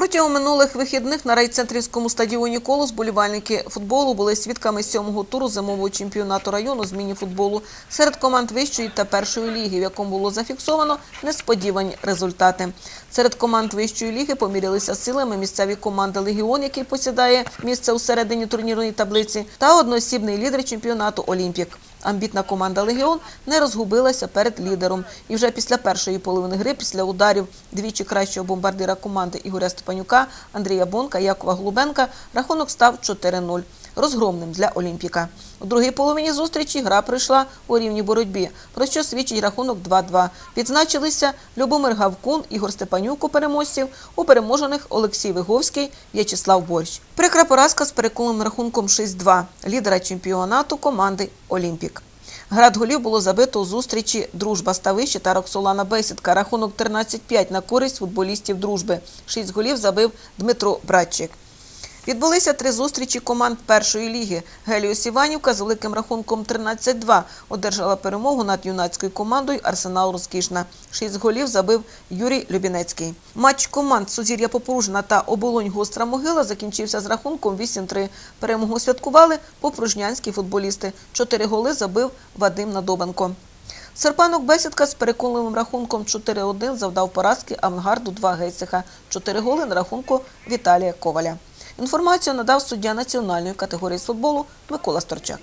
Протягом минулих вихідних на райцентрівському стадіоні «Колос» болівальники футболу були свідками сьомого туру зимового чемпіонату району з міні-футболу серед команд вищої та першої ліги, в якому було зафіксовано несподівані результати. Серед команд вищої ліги помірялися силами місцеві команди «Легіон», який посідає місце у середині турнірної таблиці, та одноосібний лідер чемпіонату «Олімпік». Амбітна команда «Легіон» не розгубилася перед лідером. І вже після першої половини гри, після ударів двічі кращого бомбардира команди Ігоря Степанюка, Андрія Бонка, Якова Голубенка, рахунок став 4-0. Розгромним для Олімпіка. У другій половині зустрічі гра пройшла у рівній боротьбі, про що свідчить рахунок 2-2. Відзначилися Любомир Гавкун, Ігор Степанюк у переможців, у переможених Олексій Виговський, В'ячеслав Борщ. Прикра поразка з переконаним рахунком 6-2 лідера чемпіонату команди Олімпік. Град голів було забито у зустрічі Дружба Ставище та Роксолана Бесідка. Рахунок 13-5 на користь футболістів дружби. Шість голів забив Дмитро Братчик. Відбулися три зустрічі команд першої ліги. Геліос Іванівка з великим рахунком 13-2 одержала перемогу над юнацькою командою Арсенал Розкішна. Шість голів забив Юрій Любінецький. Матч команд Сузір'я Попоружна та Оболонь Гостра Могила закінчився з рахунком 8-3. Перемогу святкували попружнянські футболісти. Чотири голи забив Вадим Надобенко. Серпанок Бесідка з переконливим рахунком 4-1 завдав поразки авангарду 2 Гейсиха. Чотири голи на рахунку Віталія Коваля. Інформацію надав суддя національної категорії з футболу Микола Сторчак.